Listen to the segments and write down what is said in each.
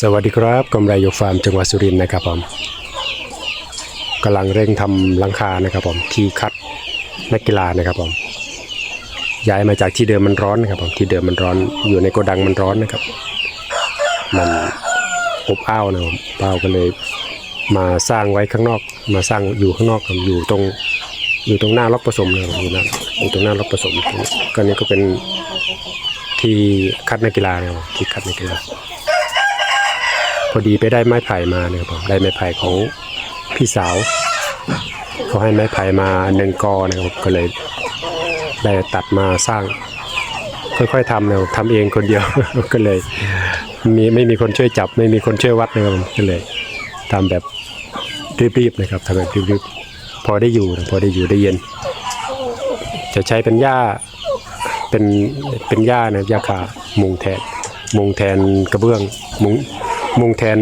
สวัสดีครับกำไรโยฟาร์มจังหวัดสุรินทร์นะครับผมกำลังเร่งทำหลังคานะครับผมที่คัดนักกีฬานะครับผมย้ายมาจากที่เดิมมันร้อนนะครับผมที่เดิมมันร้อนอยู่ในโกดังมันร้อนนะครับ มันอบอ้าวนะครับเป้าก็เลยมาสร้างไว้ข้างนอก มาสร้างอยู่ข้างนอกครับอยู่ตรงอยู่ตรงหน้าล็อกผสมนะครับอยู่หน้าอยู่ตรงหน้าล็อกผสมก็นี่ก็เป็นที่คัดนักกีฬานะครับที่คัดนักกีฬา พอดีไปได้ไม้ไผ่มานะครับผมได้ไม้ไผ่ของพี่สาวเขาให้ไม้ไผ่มาหนึ่งกอนะครับก็เลยได้ตัดมาสร้าง ค่อยๆทำนะครับทำเองคนเดียวก็เลยมีไม่มีคนช่วยจับ ไม่มีคนช่วยวัดนะครับผมก็เลยทำแบบรีบๆนะครับทำแบบรีบๆพอได้อยู่นะพอได้อยู่ได้เย็น จะใช้เป็นหญ้าเป็นเป็นหญ้านะหญ้าคามุงแทนมุงแทนกระเบื้องมุง มุงแทน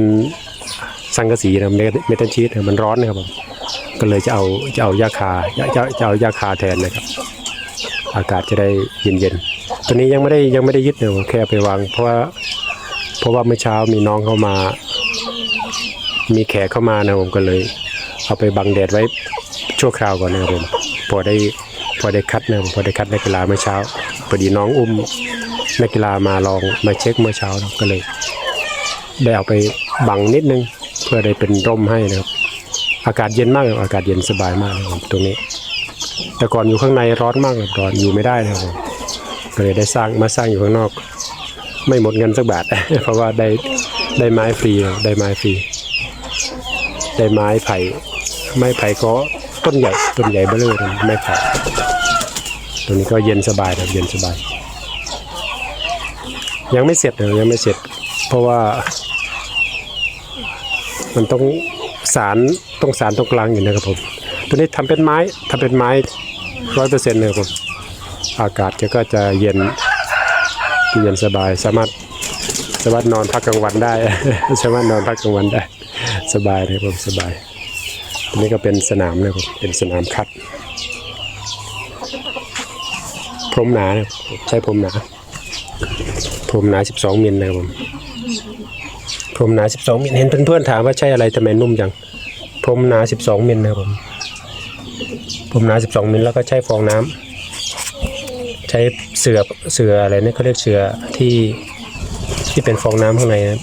สังกะสีนะเมทัลชีตมันร้อนนะครับผมก็เลยจะเอาจะเอายาคาจะจะเอายาคาแทนนะครับ อากาศจะได้เย็นๆตัวนี้ยังไม่ได้ยังไม่ได้ยึดนะผมแค่ไปวาง เพราะว่าเพราะว่าเมื่อเช้ามีน้องเข้ามา มีแขกเข้ามานะผมก็เลย เอาไปบังแดดไว้ชั่วคราวก่อนนะครับผมพอได้พอได้คัดนะผมพอได้คัดนักกีฬาเมื่อเช้าพอดีน้องอุ้มนักกีฬามาลองมาเช็คเมื่อเช้านะก็เลย ได้เอาไปบังนิดนึง เพื่อได้เป็นร่มให้นะครับ อากาศเย็นมากเลยอากาศเย็นสบายมากนะครับตรงนี้ แต่ก่อนอยู่ข้างในร้อนมากเลยตอนอยู่ไม่ได้นะครับก็เลยได้สร้างมาสร้างอยู่ข้างนอก ไม่หมดเงินสักบาท เพราะว่าได้ได้ไม้ฟรีได้ไม้ฟรี ได้ไม้ไผ่ไม้ไผ่ก็ต้นใหญ่ต้นใหญ่เบ้อเลยไม้ไผ่ตัวนี้ก็เย็นสบายครับเย็นสบาย ยังไม่เสร็จนะยังไม่เสร็จ เพราะว่า มันต้องสารต้องสารตรงกลางอยู่นะครับผม ตัวนี้ทำเป็นไม้ทำเป็นไม้ร้อยเปอร์เซ็นต์นะครับผม อากาศก็จะเย็นเย็นสบายสามารถสามารถนอนพักกลางวันได้ สามารถนอนพักกลางวันได้ สบายเลยผมสบายตัวนี้ก็เป็นสนามนะครับเป็นสนามคัด พรมหนาใช้พรมหนา พรมหนา 12มิลนะครับผมพรมหนา 12มิลเห็นเพื่อนๆถามว่าใช่อะไรทำไมนุ่มจังพรมหนา 12มิลนะครับผมพรมหนา 12มิลแล้วก็ใช้ฟองน้ำใช้เสือเสืออะไรเนี่ยเขาเรียกเสือที่ที่เป็นฟองน้ำข้างในนะ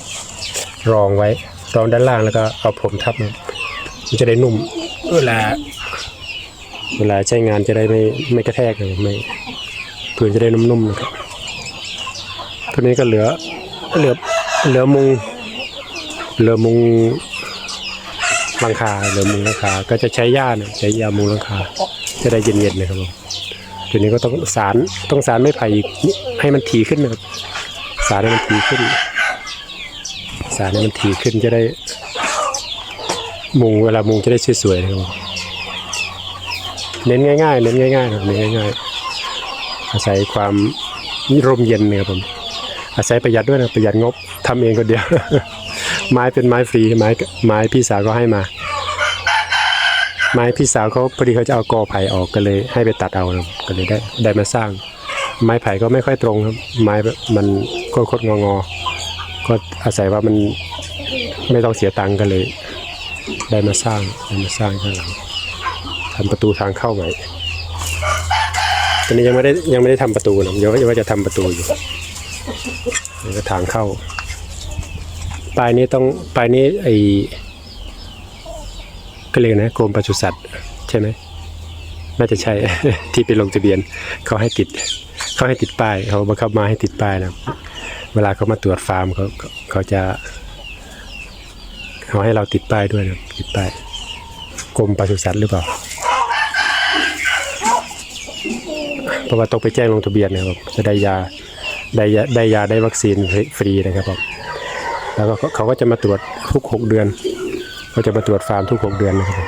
รองไว้รองด้านล่างแล้วก็เอาผมทับมันมันจะได้นุ่มเวลา เวลาใช้งานจะได้ไม่ไม่กระแทกเลยไม่พื้นจะได้นุ่มๆนะครับ ตัวนี้ก็เหลือ เหลือ เหลือมุง เหลือมุงหลังคา เหลือมุงหลังคา ก็จะใช้หญ้าเนี่ยใช้หญ้ามุงหลังคา จะได้เย็นๆนะครับผมตัวนี้ก็ต้องสารต้องสารไม้ไผ่อีกให้มันถี่ขึ้นนะครับสารให้มันถี่ขึ้น สารให้มันถี่ขึ้นจะได้ มุงเวลามุงจะได้สวยๆนะครับผมเน้นง่ายๆ เน้นง่ายๆครับเน้นง่ายๆอาศัยความร่มเย็นเนะครับผม อาศัยประหยัดด้วยนะประหยัดงบทำเองคนเดียว ไม้เป็นไม้ฟรีไม้ไม้พี่สาวก็ให้มา ไม้พี่สาวเขาพอดีเขาจะเอากอไผ่ออกก็เลย ให้ไปตัดเอานะก็เลยได้ได้มาสร้าง ไม้ไผ่ก็ไม่ค่อยตรงครับ ไม้มันโคตรงองอๆก็อาศัยว่ามันไม่ต้องเสียตังค์ก็เลย ได้มาสร้างได้มาสร้างข้างหลังทำประตูทางเข้าใหม่ตอนนี้ยังไม่ได้ยังไม่ได้ทำประตูนะเดี๋ยวว่าจะทำประตูอยู่ นี่ก็ทางเข้า ปลายนี้ต้องปลายนี้ไอก็เรียกนะกรมปศุสัตว์ใช่ไหมน่าจะใช่ ที่ไปลงทะเบียนเขาให้ติดเขาให้ติดป้ายเขาบังคับมาให้ติดป้ายนะเวลาเขามาตรวจฟาร์มเขาเขาเขาจะเขาให้เราติดป้ายด้วยนะติดป้ายกรมปศุสัตว์หรือเปล่าเพราะว่าต้องไปแจ้งลงทะเบียนนะครับจะได้ยา ได้ยาได้ยาได้วัคซีนฟรีนะครับผมแล้วก็เขาก็จะมาตรวจทุกหกเดือนเขาจะมาตรวจฟาร์มทุกหกเดือนนะครับผม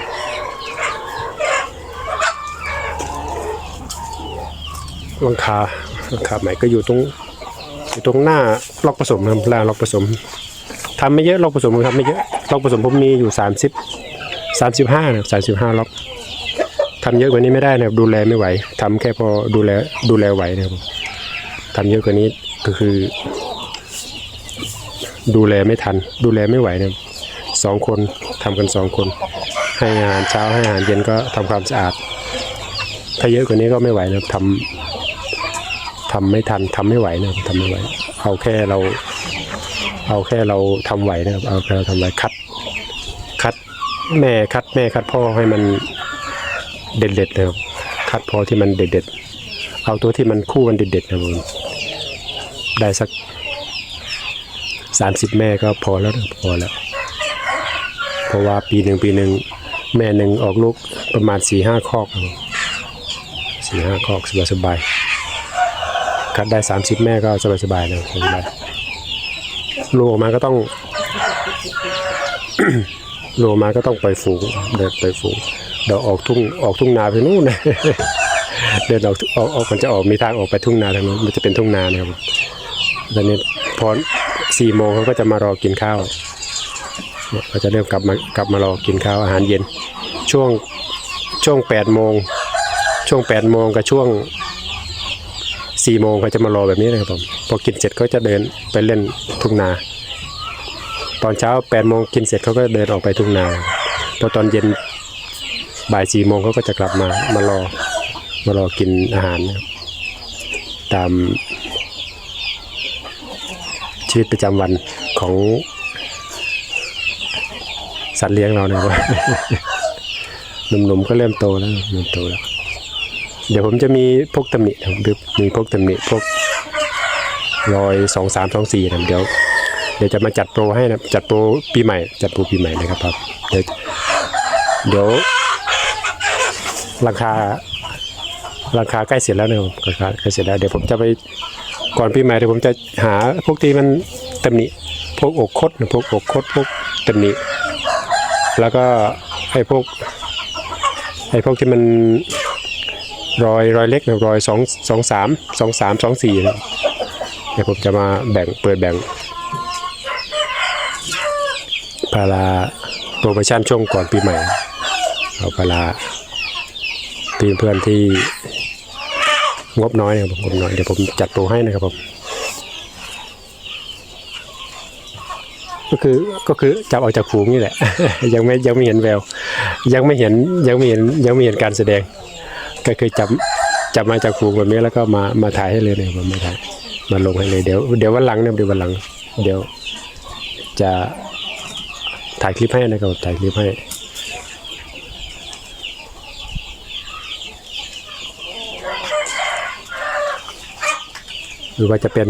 ลังคาลังคาใหม่ก็อยู่ตรงอยู่ตรงหน้าล็อกผสมนะครับล่างล็อกผสมทำไม่เยอะล็อกผสมครับไม่เยอะล็อกผสมผมมีอยู่สามสิบสามสิบห้านะครับสามสิบห้าล็อกทำเยอะกว่านี้ไม่ได้นะครับดูแลไม่ไหวทำแค่พอดูแลดูแลไหวนะครับผม ทำเยอะกว่านี้ก็คือ ดูแลไม่ทัน ดูแลไม่ไหวนะครับสองคนทำกันสองคน ให้อาหารเช้าให้อาหารเย็นก็ทำความสะอาด ถ้าเยอะกว่านี้ก็ไม่ไหวนะครับทำทำไม่ทันทำไม่ไหวนะครับทำไม่ไหว เอาแค่เรา เอาแค่เราทำไหวนะครับเอาแค่เราทำไหวคัด คัดแม่คัดแม่คัดพ่อให้มันเด็ดๆนะครับคัดพ่อที่มันเด็ดๆ เอาตัวที่มันคู่มันเด็ดๆนะผมได้สักสามสิบแม่ก็พอแล้วพอแล้ว เพราะว่าปีหนึ่งปีหนึ่งแม่หนึ่งออกลูกประมาณสี่ห้าคอกสี่ห้าคอกสบายๆคัดได้สามสิบแม่ก็สบายๆนะครับสบายๆลูกออกมาก็ต้องโลมาก็ต้องไปฝูงเดินไปฝูงเดี๋ยวออกทุ่งออกทุ่งนาไปนู่นนะ เดินออกออกออกมันจะออกมีทางออกไปทุ่งนาทางนู้นมันจะเป็นทุ่งนานะครับตอนนี้พอสี่โมงเขาก็จะมารอกินข้าวเขาจะเริ่มกลับมากลับมารอกินข้าวอาหารเย็น ช่วงช่วงแปดโมงช่วงแปดโมงกับช่วงสี่โมงเขาจะมารอแบบนี้นะครับผมพอกินเสร็จก็จะเดินไปเล่นทุ่งนา ตอนเช้า8โมงกินเสร็จเขาก็เดินออกไปทุ่งนาพอตอนเย็นบ่าย4โมงเขาก็จะกลับมามารอ มารอกินอาหารนะครับตามชีวิตประจำวันของสัตว์เลี้ยงเรานะครับ หนุ่มๆก็เริ่มโตแล้วเริ่มโตแล้ว เดี๋ยวผมจะมีพวกตำหนินะครับมีพวกตำหนิพวกรอยสองสามสองสี่นะเดี๋ยวเดี๋ยวจะมาจัดโปรให้นะจัดโปรปีใหม่ จัดโปรปีใหม่นะครับครับเดี๋ยวเดี๋ยวราคา ราคาใกล้เสร็จแล้วเนะครับราคาใกล้เสร็จแล้วเดี๋ยวผมจะไปก่อนปีใหม่เดี๋ยวผมจะหาพวกที่มันตำหนิพวกอกคดพวกอกคดพวกตำหนิแล้วก็ไอ้พวกไอ้พวกที่มันรอยรอยเล็กนะรอยสองสองสามสองสามสองสี่เดี๋ยวผมจะมาแบ่งเปิดแบ่งพาราโปรโมชั่นช่วงก่อนปีใหม่เอาพาราเพื่อนเพื่อนที่ งบน้อยนะครับผมงบน้อยเดี๋ยวผมจัดโปรให้นะครับผมก็คือก็คือจับออกจากฝูงนี่แหละ ยังไม่ยังไม่เห็นแวว ยังไม่เห็นยังไม่เห็นยังไม่เห็นการแสดง ก็คือจับจับมาจากฝูงแบบนี้แล้วก็มามาถ่ายให้เลยนะครับผมมาถ่ายมาลงให้เลยเดี๋ยวเดี๋ยววันหลังเนะเดี๋ยววันหลัง เดี๋ยวจะถ่ายคลิปให้นะครับถ่ายคลิปให้ รือว่าจะเป็น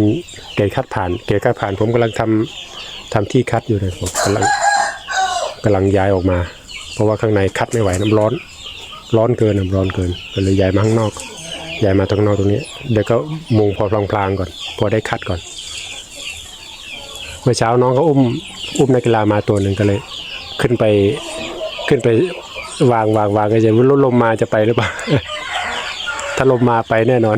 เกณฑ์คัดผ่าน เกณฑ์คัดผ่าน ผมกำลังทำทำที่คัดอยู่เลยผมกำลังกำลังย้ายออกมา เพราะว่าข้างในคัดไม่ไหวน้ำร้อน ร้อนเกินน้ำร้อนเกินก็เลยย้ายมาข้างนอกย้ายมาตรงนอกตรงนี้ เดี๋ยวก็มุงพอพลางๆก่อน พอได้คัดก่อน เมื่อเช้าน้องเขาอุ้มอุ้มนักกีฬามาตัวหนึ่งก็เลย ขึ้นไปขึ้นไปวางวางวางก็จะลมมาจะไปหรือเปล่าถ้าลมมาไปแน่นอน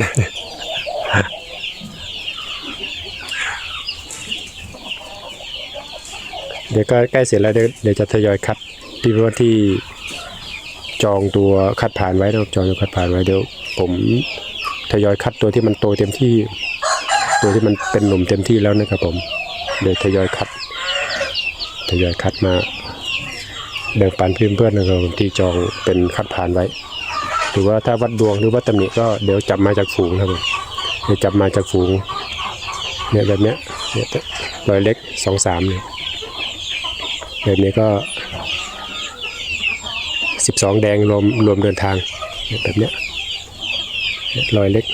เดี๋ยวก็ใกล้เสร็จแล้วเดี๋ยวจะทยอยคัดที่ว่าที่จองตัวคัดผ่านไว้นะครับจองตัวคัดผ่านไว้เดี๋ยวผมทยอยคัดตัวที่มันโตเต็มที่ ตัวที่มันเป็นหนุ่มเต็มที่แล้วนะครับผมเดี๋ยวทยอยคัดทยอยคัดมาแบ่งปันเพื่อนเพื่อนๆนะครับที่จองเป็นคัดผ่านไว้หรือว่าถ้าวัดดวงหรือวัดตำหนิก็เดี๋ยวจับมาจากฝูงครับผมเดี๋ยวจับมาจากฝูงเนี่ยแบบเนี้ยเนี่ยรอยเล็กสองสามเนี่ย แบบนี้ก็สิบสองแดงรวมรวมเดินทางแบบเนี้ยรอยเล็ก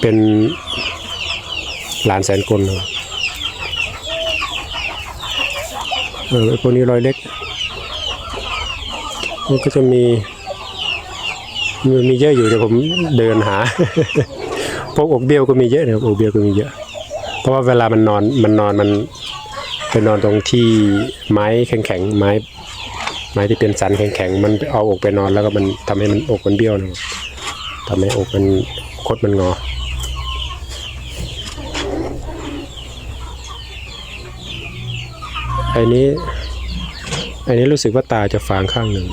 เป็นหลานแสนกลเออพวกนี้รอยเล็กมันก็จะมีมีมีเยอะอยู่เดี๋ยวผมเดินหา พวกอกเบี้ยวก็มีเยอะนะครับอกเบี้ยวก็มีเยอะ เพราะว่าเวลามันนอนมันนอนมัน ไปนอนตรงที่ไม้แข็งๆไม้ไม้ที่เป็นสันแข็งๆมันเอาอกไปนอนแล้วก็มันทำให้มันอกมันเบี้ยวนะทำให้อกมันคดมันงอไอ้นี้ไอ้นี้รู้สึกว่าตาจะฟางข้างหนึ่ง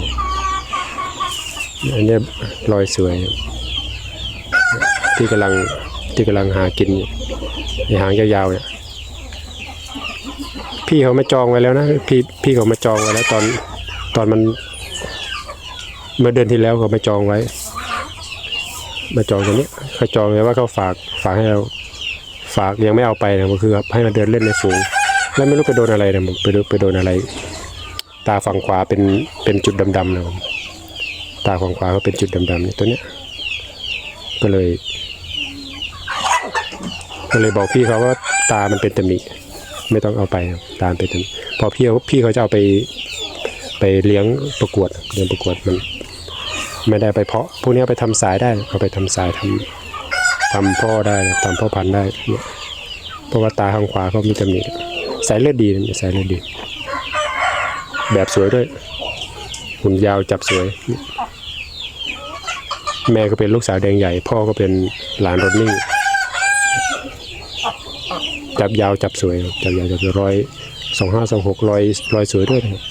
อันนี้รอยสวย ที่กำลังที่กำลังหากินหางยาวๆเนี่ย พี่เขามาจองไว้แล้วนะพี่พี่เขามาจองไว้แล้วตอนตอนมัน เมื่อเดือนที่แล้วเขามาจองไว้ มาจองตรงนี้เขาจองไว้ว่าเขาฝากฝากให้เราฝากยังไม่เอาไปนะก็คือให้มาเดินเล่นในฝูง แล้วไม่รู้ไปโดนอะไรนะไปโดนไปโดนอะไร ตาฝั่งขวาเป็นเป็นจุดดำๆนะตาฝั่งขวาก็เป็นจุดดำๆนี่ตัวเนี้ยก็เลยก็เลยบอกพี่เขาว่าตามันเป็นตำหนิ ไม่ต้องเอาไปตามันเป็นตำหนิพอพี่เขาพี่เขาจะเอาไปไปเลี้ยงประกวดเลี้ยงประกวดมันไม่ได้ไปเพาะพวกนี้ไปทำสายได้เอาไปทำสายทำทำพ่อได้ทำพ่อพันธุ์ได้เนี่ยเพราะว่าตาข้างขวาเขามีตำหนิสายเลือดดีนะสายเลือดดี แบบสวยด้วยหุ่นยาวจับสวย แม่ก็เป็นลูกสาวแดงใหญ่ พ่อก็เป็นหลานรถนิ่ จับยาวจับสวยจับยาวจับสวยร้อยสองห้าสองหกร้อยร้อยสวยด้วยนะครับ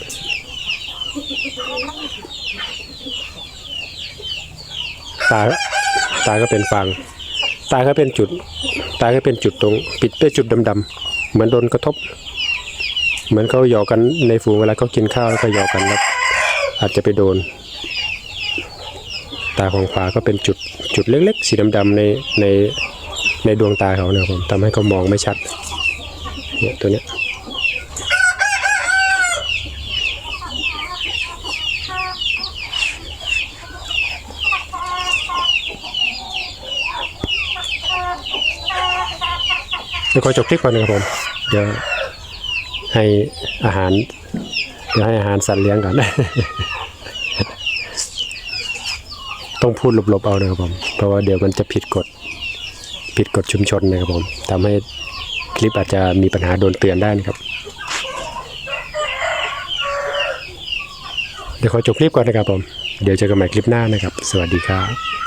ตาตาก็เป็นฟางตาก็เป็นจุด ตาก็เป็นจุดตรง ปิดเป็นจุดดำๆเหมือนโดนกระทบ เหมือนเขาหยอกกันในฝูงเวลาเขากินข้าวแล้วก็หยอกกันแล้วอาจจะไปโดน ตาของขวาก็เป็นจุดจุดเล็กๆ สีดำๆในใน ในดวงตาเขานะครับผมทำให้เขามองไม่ชัดเนี่ยตัวเนี้ยเดี๋ยวขอจบคลิปก่อนนะครับผม เดี๋ยวให้อาหาร เดี๋ยวให้อาหารสัตว์เลี้ยงก่อน ต้องพูดหลบๆเอานะครับผม เพราะว่าเดี๋ยวมันจะผิดกฎ ผิดกฎชุมชนนะครับผมทำให้คลิปอาจจะมีปัญหาโดนเตือนได้นะครับ เดี๋ยวขอจบคลิปก่อนนะครับผม เดี๋ยวเจอกันใหม่คลิปหน้านะครับ สวัสดีครับ